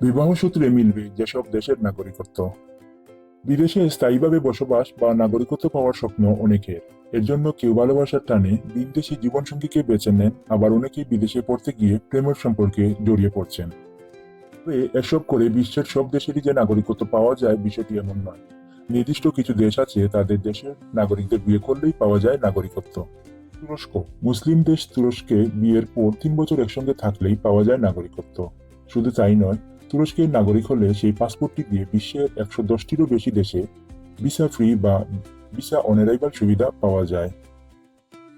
বিবাহ সূত্রে মিলবে যেসব দেশের নাগরিকত্ব। বিদেশে স্থায়ীভাবে বসবাস বা নাগরিকত্ব পাওয়ার স্বপ্ন অনেকের। এর জন্য কেউ ভালোবাসার টানে বিদেশি জীবনসঙ্গীকে বেছে নেন, আবার অনেকেই বিদেশে পড়তে গিয়ে প্রেমের সম্পর্কে জড়িয়ে পড়ছেন। তবে এসব করে বিশ্বের সব দেশেরই যে নাগরিকত্ব পাওয়া যায় বিষয়টি এমন নয়। নির্দিষ্ট কিছু দেশ আছে তাদের দেশের নাগরিকদের বিয়ে করলেই পাওয়া যায় নাগরিকত্ব। তুরস্ক। মুসলিম দেশ তুরস্কে বিয়ের পর তিন বছর একসঙ্গে থাকলেই পাওয়া যায় নাগরিকত্ব। শুধু তাই নয় তুরস্কের নাগরিক হলে সেই পাসপোর্টটি দিয়ে বিশ্বের একশো দশটিরও বেশি দেশে ভিসা ফ্রি বা ভিসা অন অ্যারাইভাল সুবিধা পাওয়া যায়।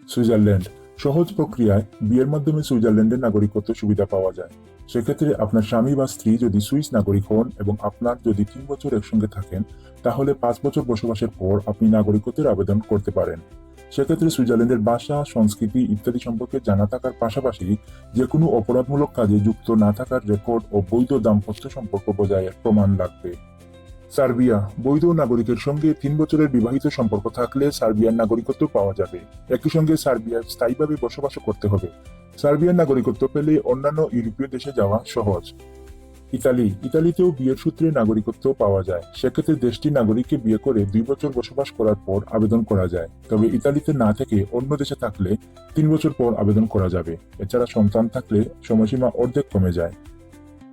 সুইজারল্যান্ড। সহজ প্রক্রিয়ায় বিয়ের মাধ্যমে সুইজারল্যান্ডের নাগরিকত্ব সুবিধা পাওয়া যায়। সেক্ষেত্রে আপনার স্বামী বা স্ত্রী যদি সুইস নাগরিক হন এবং আপনার যদি তিন বছর একসঙ্গে থাকেন, তাহলে পাঁচ বছর বসবাসের পর আপনি নাগরিকত্বের আবেদন করতে পারেন। সেক্ষেত্রে সুইজারল্যান্ডের ভাষা, সংস্কৃতি ইত্যাদি সম্পর্কে জানা থাকার পাশাপাশি যে কোনো অপরাধমূলক কাজে যুক্ত না থাকার রেকর্ড ও বৈধ দাম্পত্য সম্পর্ক বজায়ের প্রমাণ লাগবে। সার্বিয়া, বৈধ নাগরিকের সঙ্গে তিন বছরের বিবাহিত সম্পর্ক থাকলে সার্বিয়ার নাগরিকত্ব পাওয়া যাবে। একই সঙ্গে সার্বিয়ার স্থায়ীভাবে বসবাস করতে হবে। সার্বিয়ার নাগরিকত্ব পেলে অন্যান্য ইউরোপীয় দেশে যাওয়া সহজ। ইতালি। ইতালিতেও বিয়ের সূত্রে নাগরিকত্ব পাওয়া যায়। সেক্ষেত্রে দেশটির নাগরিককে বিয়ে করে দুই বছর বসবাস করার পর আবেদন করা যায়। তবে ইতালিতে না থেকে অন্য দেশে থাকলে তিন বছর পর আবেদন করা যাবে। এছাড়া সন্তান থাকলে সময়সীমা অর্ধেক কমে যায়।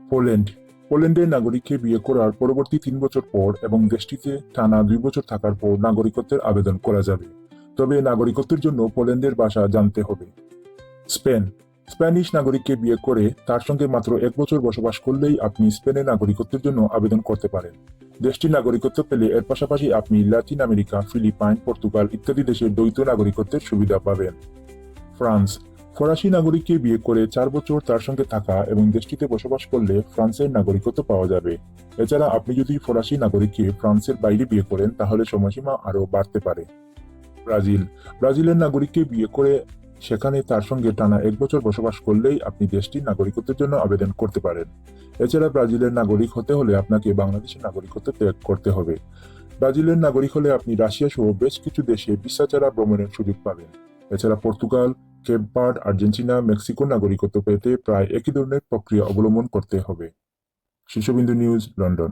পোল্যান্ড। পোল্যান্ডের নাগরিককে বিয়ে করার পরবর্তী তিন বছর পর এবং দেশটিতে টানা দুই বছর থাকার পর নাগরিকত্বের আবেদন করা যাবে। তবে নাগরিকত্বের জন্য পোল্যান্ডের ভাষা জানতে হবে। স্পেন। স্প্যানিশ নাগরিককে বিয়ে করে তার সঙ্গে মাত্র এক বছর বসবাস করলেই আপনি স্পেনের নাগরিকত্বের জন্য আবেদন করতে পারেন। দেশটির নাগরিকত্ব পেলে এর পাশাপাশি আপনি লাতিন আমেরিকা, ফিলিপাইন, পর্তুগাল ইত্যাদি দেশের দ্বৈত নাগরিকত্বের সুবিধা পাবেন। ফ্রান্স। ফরাসি নাগরিককে বিয়ে করে চার বছর তার সঙ্গে থাকা এবং দেশটিতে বসবাস করলে ফ্রান্সের নাগরিকত্ব পাওয়া যাবে। এছাড়া আপনি যদি ফরাসি নাগরিককে ফ্রান্সের বাইরে বিয়ে করেন, তাহলে সময়সীমা আরও বাড়তে পারে। ব্রাজিল। ব্রাজিলের নাগরিককে বিয়ে করে সেখানে তার সঙ্গে টানা এক বছর বসবাস করলেই আপনি দেশটির নাগরিকত্বের জন্য আবেদন করতে পারেন। এছাড়া ব্রাজিলের নাগরিক হতে হলে আপনাকে বাংলাদেশের নাগরিকত্ব ত্যাগ করতে হবে। ব্রাজিলের নাগরিক হলে আপনি রাশিয়া সহ বেশ কিছু দেশে ভিসা ছাড়া ভ্রমণের সুযোগ পাবেন। এছাড়া Portugal, Cape Verde Argentina, Mexico নাগরিকত্ব পেতে প্রায় একই ধরনের প্রক্রিয়া অবলম্বন করতে হবে। শীর্ষবিন্দু নিউজ, লন্ডন।